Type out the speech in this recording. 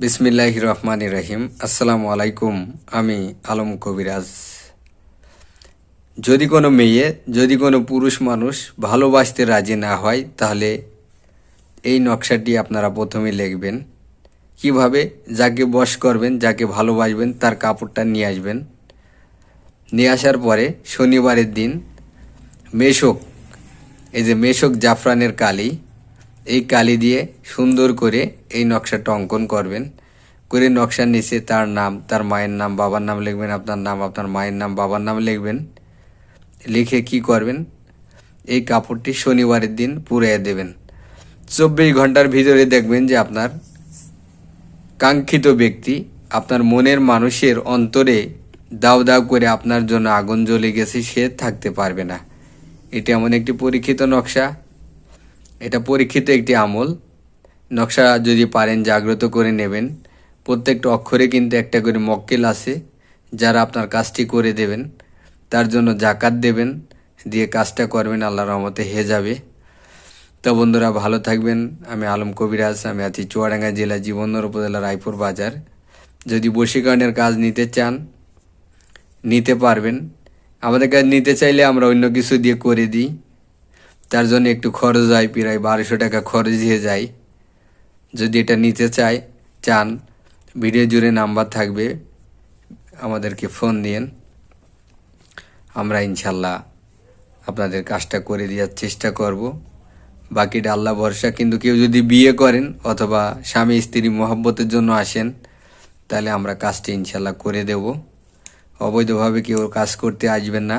বিসমিল্লাহ রহমান রহিম। আসসালামু আলাইকুম, আমি আলম কবিরাজ। যদি কোনো মেয়ে, যদি কোনো পুরুষ মানুষ ভালোবাসতে রাজি না হয়, তাহলে এই নকশাটি আপনারা প্রথমে লিখবেন। কীভাবে? যাকে বশ করবেন, যাকে ভালোবাসবেন, তার কাপড়টা নিয়ে আসবেন। নিয়ে আসার পরে শনিবারের দিন মেশক, এই যে মেশক জাফরানের কালি এই কালি দিয়ে সুন্দর করে এই নকশাটা অঙ্কন করবেন। করে নকশার নিচে তার নাম, তার মায়ের নাম, বাবার নাম লিখবেন, আপনার নাম, আপনার মায়ের নাম, বাবার নাম লিখবেন। লিখে কি করবেন? এই কাপড়টি শনিবারের দিন পুড়িয়ে দেবেন। চব্বিশ ঘণ্টার ভিতরে দেখবেন যে আপনার কাঙ্ক্ষিত ব্যক্তি, আপনার মনের মানুষের অন্তরে দাও দাও করে আপনার জন্য আগুন জ্বলে গেছে, সে থাকতে পারবে না। এটি এমন একটি পরীক্ষিত নকশা। এটা পরীক্ষিত একটি আমল। নকশা যদি পারেন, জাগ্রত করে নেবেন। প্রত্যেকটা অক্ষরে কিন্তু একটা করে মক্কেল আছে, যারা আপনার কাজটি করে দেবেন। তার জন্য জাকাত দেবেন, দিয়ে কাজটা করবেন, আল্লাহ রহমতে হে যাবে। তো বন্ধুরা, ভালো থাকবেন। আমি আলম কবিরাজ, আমি আছি চুয়াডাঙ্গা জেলা জীবননগর উপজেলা রায়পুর বাজার। যদি বশীকরণের কাজ নিতে চান, নিতে পারবেন। আমাদের কাছে নিতে চাইলে আমরা অন্য কিছু দিয়ে করে দিই। তার জন্য একটু খরচ হয় প্রায় বারোশো টাকা খরচ দিয়ে যায়। যদি এটা নিতে চাই চান, ভিডিও জুড়ে নাম্বার থাকবে, আমাদেরকে ফোন দিয়েন। আমরা ইনশাল্লাহ আপনাদের কাজটা করে দেওয়ার চেষ্টা করব। বাকিটা আল্লাহ ভরসা, কিন্তু কেউ যদি বিয়ে করেন অথবা স্বামী, স্ত্রী মহব্বতের জন্য আসেন, তাহলে আমরা কাজটি ইনশাল্লাহ করে দেব। অবৈধভাবে কেউ কাজ করতে আসবেন না।